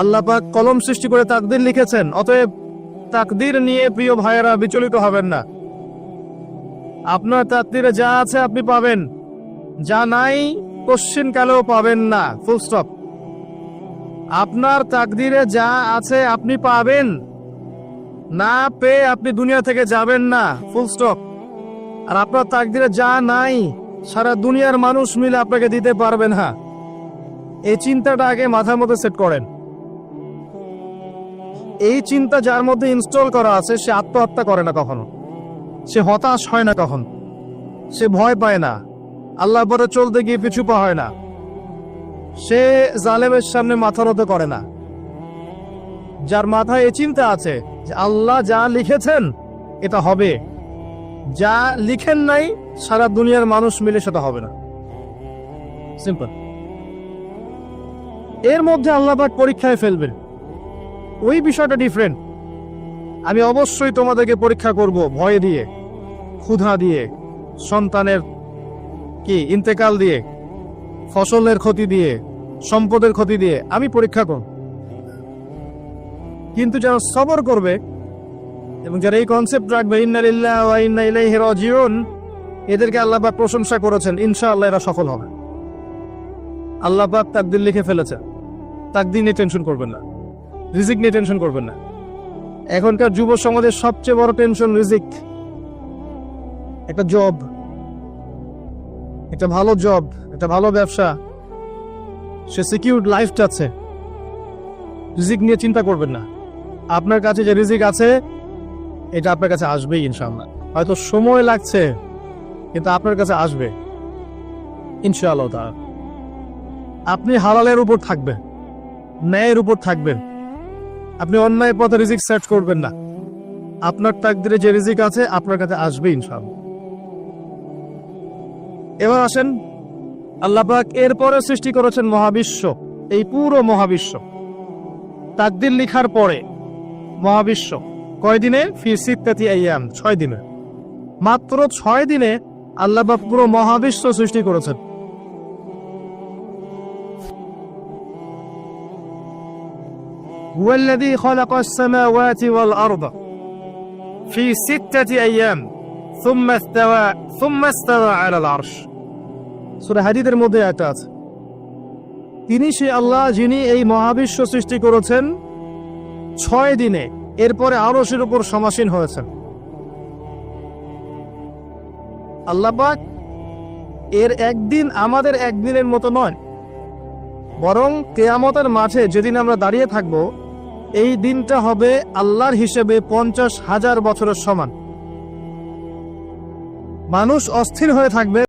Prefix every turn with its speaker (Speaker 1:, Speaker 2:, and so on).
Speaker 1: আল্লাহ পাক কলম সৃষ্টি করে তাকদির লিখেছেন, অতএব তাকদির নিয়ে প্রিয় ভাইয়েরা বিচলিত হবেন না। আপনার তাকদিরে যা আছে আপনি পাবেন, যা নাই কোশ্চিন কালেও পাবেন না ফুল স্টপ আপনার তাকদিরে যা আছে আপনি পাবেন, না পেয়ে আপনি দুনিয়া থেকে যাবেন না ফুল স্টপ আর আপনার তাকদিরে যা নাই, সারা দুনিয়ার মানুষ মিলে আপনাকে দিতে পারবেন না। এই চিন্তাটা আগে মাথার মধ্যে সেট করেন। এই চিন্তা যার মধ্যে ইনস্টল করা আছে, সে আত্মহত্যা করে না কখনো। সে হতাশ হয় না কখন। সে ভয় পায় না। আল্লাহ পরে চলতে গিয়ে পিছু পা হয় না। সে জালেমের সামনে মাথা নত করে না। যার মাথায় এ চিন্তা আছে যে আল্লাহ যা লিখেছেন, এটা হবে। যা লিখেন নাই, সারা দুনিয়ার মানুষ মিলে সেটা হবে না। সিম্পল এর মধ্যে আল্লাহ পাক পরীক্ষায় ফেলবেন। ওই বিষয়টা ডিফারেন্ট আমি অবশ্যই তোমাদেরকে পরীক্ষা করব ভয় দিয়ে, ক্ষুধা দিয়ে, সন্তানের কি, ইন্তেকাল দিয়ে, ফসলের ক্ষতি দিয়ে, সম্পদের ক্ষতি দিয়ে আমি পরীক্ষা করব। কিন্তু যারা সবর করবে এবং যারা এই কনসেপ্ট রাখবে ইন্নালিল্লাহ ওয়া ইন্না ইলাইহি রাজিউন এদেরকে আল্লাপাক প্রশংসা করেছেন, ইনশাআল্লাহ এরা সফল হবে। আল্লাহ পাক তাকদির লিখে ফেলেছেন। তাকদির নিয়ে টেনশন করবেন না। রিজিক নিয়ে টেনশন করবেন না। এখনকার যুব সমাজের সবচেয়ে বড় টেনশন রিজিক। একটা জব। একটা ভালো জব, একটা ভালো ব্যবসা। সে সিকিউর লাইফ চাচ্ছে রিজিক নিয়ে চিন্তা করবেন না। আপনার কাছে যে রিজিক আছে, এটা আপনার কাছে আসবেই ইনশাল্লাহ হয়তো সময় লাগছে, কিন্তু আপনার কাছে আসবে। ইনশাআল্লাহ তা আপনি হালালের উপর থাকবেন, ন্যায়ের উপর থাকবেন। আপনি অন্যায় পথে রিজিক সার্চ করবেন না। আপনার তাকদিরে যে রিজিক আছে, আপনার কাছে আসবে ইনশাআল্লাহ। এবার আসেন, আল্লাহ পাক এরপরে সৃষ্টি করেছেন মহাবিশ্ব, এই পুরো মহাবিশ্ব। তাকদির লিখার পরে মহাবিশ্ব কয় দিনে? ছয় দিনে। মাত্র ছয় দিনে আল্লাহ পুরো মহাবিশ্ব সৃষ্টি করেছেন। هو الذي خلق السماوات والأرض في ستة أيام ثم استوى ثم استوى على العرش সূরা হাদিদের মধ্যে একটা আছে তিনি সে আল্লাহ যিনি এই মহাবিশ্ব সৃষ্টি করেছেন ছয় দিনে এরপরে আরশের উপর সমাসীন হয়েছেন আল্লাহ পাক এর একদিন আমাদের একদিনের মতো নয় বরং কেয়ামতের মাঠে যেদিন আমরা দাঁড়িয়ে থাকব এই দিনটা হবে আল্লাহর হিসেবে পঞ্চাশ হাজার বছরের সমান। মানুষ অস্থির হয়ে থাকবে